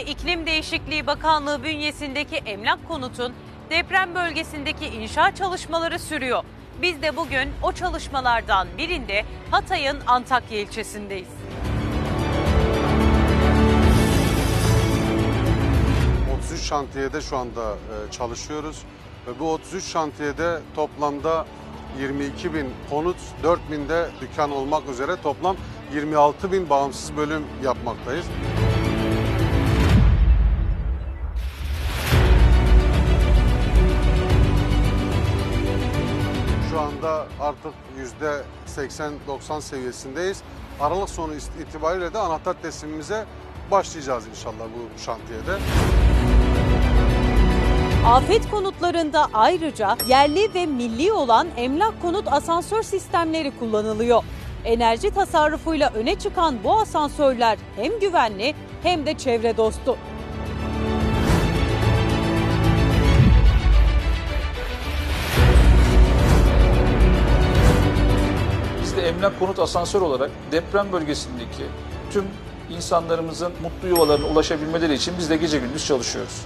İklim Değişikliği Bakanlığı bünyesindeki emlak konutun deprem bölgesindeki inşaat çalışmaları sürüyor. Biz de bugün o çalışmalardan birinde Hatay'ın Antakya ilçesindeyiz. Hı. 33 şantiyede şu anda e, çalışıyoruz ve bu 33 şantiyede toplamda 22 bin konut, 4 bin de dükkan olmak üzere toplam 26 bin bağımsız bölüm yapmaktayız. Anda artık yüzde 80-90 seviyesindeyiz. Aralık sonu itibariyle de anahtar teslimimize başlayacağız inşallah bu şantiyede. Afet konutlarında ayrıca yerli ve milli olan emlak konut asansör sistemleri kullanılıyor. Enerji tasarrufuyla öne çıkan bu asansörler hem güvenli hem de çevre dostu. Emlak konut asansör olarak deprem bölgesindeki tüm insanlarımızın mutlu yuvalarına ulaşabilmeleri için biz de gece gündüz çalışıyoruz.